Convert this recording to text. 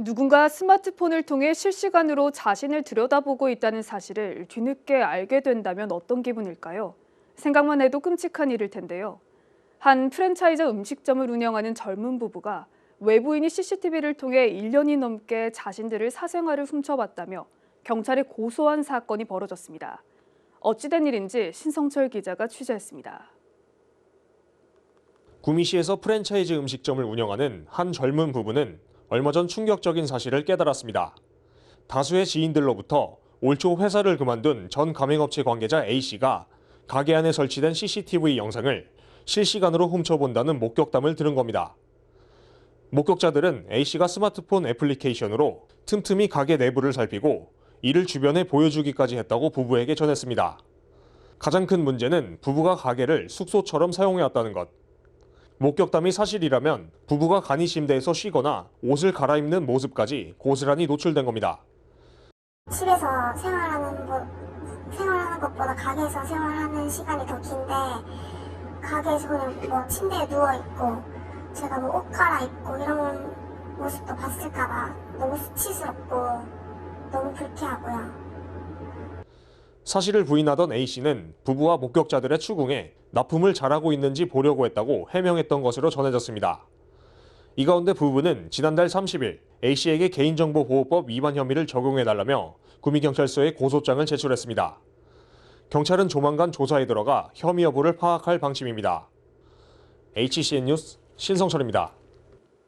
누군가 스마트폰을 통해 실시간으로 자신을 들여다보고 있다는 사실을 뒤늦게 알게 된다면 어떤 기분일까요? 생각만 해도 끔찍한 일일 텐데요. 한 프랜차이즈 음식점을 운영하는 젊은 부부가 외부인이 CCTV를 통해 1년이 넘게 자신들을 사생활을 훔쳐봤다며 경찰에 고소한 사건이 벌어졌습니다. 어찌된 일인지 신성철 기자가 취재했습니다. 구미시에서 프랜차이즈 음식점을 운영하는 한 젊은 부부는 얼마 전 충격적인 사실을 깨달았습니다. 다수의 지인들로부터 올 초 회사를 그만둔 전 가맹업체 관계자 A씨가 가게 안에 설치된 CCTV 영상을 실시간으로 훔쳐본다는 목격담을 들은 겁니다. 목격자들은 A씨가 스마트폰 애플리케이션으로 틈틈이 가게 내부를 살피고 이를 주변에 보여주기까지 했다고 부부에게 전했습니다. 가장 큰 문제는 부부가 가게를 숙소처럼 사용해왔다는 것. 목격담이 사실이라면 부부가 간이 침대에서 쉬거나 옷을 갈아입는 모습까지 고스란히 노출된 겁니다. 집에서 생활하는 것, 생활하는 것보다 가게에서 생활하는 시간이 더 긴데 가게에서 그냥 뭐 침대에 누워 있고 제가 뭐 옷 갈아입고 이런 모습도 봤을까봐 너무 수치스럽고 너무 불쾌하고요. 사실을 부인하던 A씨는 부부와 목격자들의 추궁에 납품을 잘하고 있는지 보려고 했다고 해명했던 것으로 전해졌습니다. 이 가운데 부부는 지난달 30일 A씨에게 개인정보보호법 위반 혐의를 적용해달라며 구미경찰서에 고소장을 제출했습니다. 경찰은 조만간 조사에 들어가 혐의 여부를 파악할 방침입니다. HCN 뉴스 신성철입니다.